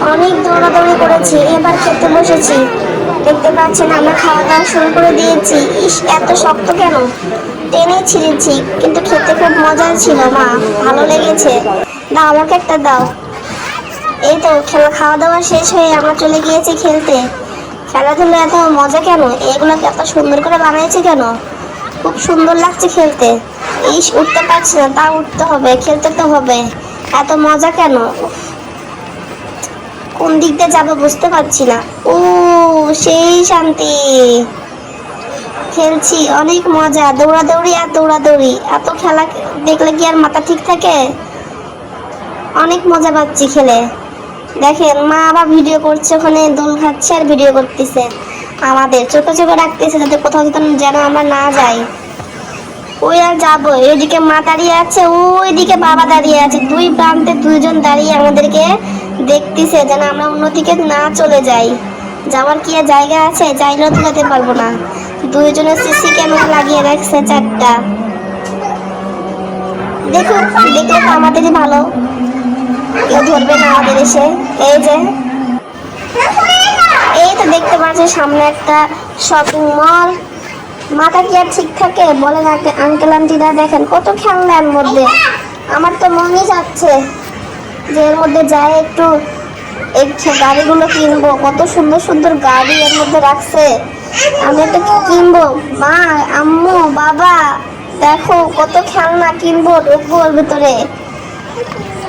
অনেক দৌড়াদৌড়ি করেছি, এবার খেতে বসেছি। দেখতে পাচ্ছেন, আমরা খাওয়া দাওয়া শুরু করে দিয়েছি। ইস, এত শক্ত কেন? টেনে ছিঁড়েছি, কিন্তু খেতে খুব মজার ছিল, মা। ভালো লেগেছে। দাও, আমাকে একটা দাও। এই তো, খেলা খাওয়া দাওয়া শেষ হয়ে আমরা চলে গিয়েছি খেলতে। খেলাধুলো এত মজা কেন? এগুলো এত সুন্দর করে বানিয়েছে কেন? খুব সুন্দর লাগছে খেলতে। ইস, উঠতে পারছি না তা উঠতে হবে, খেলতে তো হবে। এত মজা কেন? কোন দিক দিয়ে যাব বুঝতে পারছি না। ও, সেই শান্তি। খেলছি, অনেক মজা। দৌড়াদৌড়ি আর দৌড়াদৌড়ি। এত খেলা দেখলে কি আর মাথা ঠিক থাকে? অনেক মজা পাচ্ছি খেলে। দেখেন, মা আবার ভিডিও করছে ওখানে, দোল খাচ্ছে আর ভিডিও করতেছে। আমাদের, চোখে চোখে রাখতেছে যাতে কোথাও যেন যেন আমরা না যাই। ওই আর যাব। এদিকে মা দাঁড়িয়ে আছে, ওইদিকে বাবা দাঁড়িয়ে আছে। দুই প্রান্তে দুইজন দাঁড়িয়ে আমাদেরকে দেখতেছে যেন আমরা অন্যদিকে না চলে যাই। যাওয়ার কি আর জায়গা আছে? চাইলেও তো পারব না। দুইজনের সিসি ক্যামেরা লাগিয়ে রাখছে চারটা। দেখুন দেখলে তো আমাদেরই ভালো। কেউ ধরবে না আমাদের এসে। এই যে, এই তো দেখতে পাচ্ছি সামনে একটা শপিং মল মাথা কি আর ঠিক থাকে? বলেন আঙ্কে- আঙ্কেল আন্টিরা দেখেন কত খেলনা এর মধ্যে। আমার তো মনই যাচ্ছে যে এর মধ্যে যায় একটু গাড়িগুলো কিনবো। কত সুন্দর সুন্দর গাড়ি এর মধ্যে রাখছে। আমি কি কিনবো? মা আম্মু বাবা দেখো কত খেলনা কিনবো ঢুকবো ওর ভিতরে।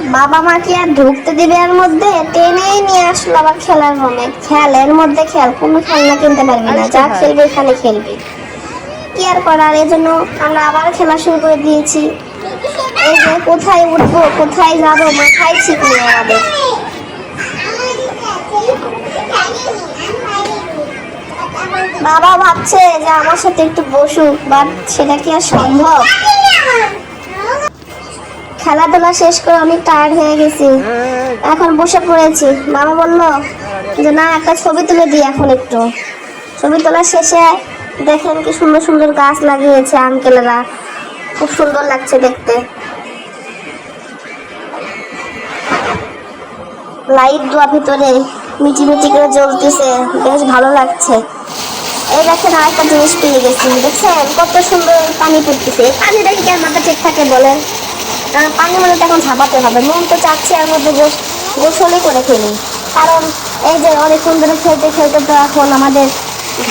বাবা মা কি আর ঢুকতে দিবে এর মধ্যে? টেনেই নিয়ে আসলো আবার খেলার রুমে খেল এর মধ্যে খেল। কোনো খেলনা কিনতে পারবি না। যা খেলবি এখানে খেলবি। কি আর করার? এই জন্য আমরা আবার খেলা শুরু করে দিয়েছি। এই যে কোথায় উঠবো, কোথায় যাব, মাথায় ঠিক নেই আমাদের। বাবা ভাবছে যে আমার সাথে একটু বসুক বাট সেটা কি আর সম্ভব? খেলাধুলা শেষ করে অনেক টায়ার্ড হয়ে গেছি। এখন বসে পড়েছি। বাবা বলল যে, না, একটা ছবি তুলে দিই এখন একটু। ছবি তোলা শেষে দেখেন কি সুন্দর সুন্দর গাছ লাগিয়েছে আঙ্কেলেরা খুব সুন্দর লাগছে দেখতে। লাইট দেওয়া ভিতরে মিটি মিটি করে জ্বলতেছে বেশ ভালো লাগছে। এই দেখেন আরেকটা জিনিস পেয়ে গেছি দেখছেন? কত সুন্দর পানি পড়তেছে। এই পানি দেখি কেন মাথা ঠিক থাকে বলেন? আহ, পানি মানে তো এখন ঝাপাতে হবে। মন তো চাচ্ছে এর মধ্যে গোস গোসলে করে ফেলি। কারণ এই যে অনেকক্ষণ ধরে খেলতে খেলতে তো এখন আমাদের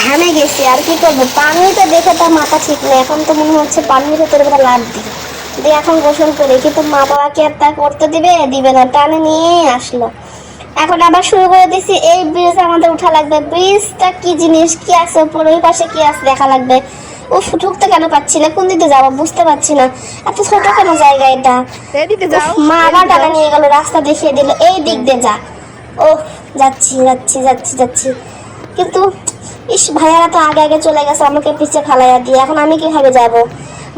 ঘামে গেছি আর কি করব? পানিটা দেখে তো মাথা ঠিক নেই এখন তো মনে হচ্ছে পানির ভেতরে করে লাভ দিই দিয়ে এখন গোসল করি কিন্তু মা বাবা বাবাকে আর তা করতে দিবে? দিবে না টানে নিয়ে আসলো। এখন আবার শুরু করে দিছি এই ব্রিজ আমাদের উঠা লাগবে। ব্রিজটা কি জিনিস? কি আছে উপরে? ওই পাশে কি আছে দেখা লাগবে? ও ঢুকতে কেন পাচ্ছি না? কোন দিকে যাব? বুঝতে পারছি না। এত ছোট কেন জায়গা এটা। মা আবার টাকা নিয়ে গেল রাস্তা দেখিয়ে দিল এই দিক দিয়ে যা। ও যাচ্ছি যাচ্ছি যাচ্ছি যাচ্ছি। কিন্তু ইস ভাইয়ারা তো আগে আগে চলে গেছে আমাকে পিছে ফালাইয়া দিয়ে। এখন আমি কীভাবে যাব?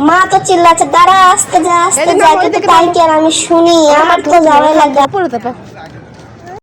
মা তো চিল্লাচ্ছে দাঁড়া আসতে যা আসতে যা কিন্তু তাই কি আর আমি শুনি? আমার তো যাওয়াই লাগে।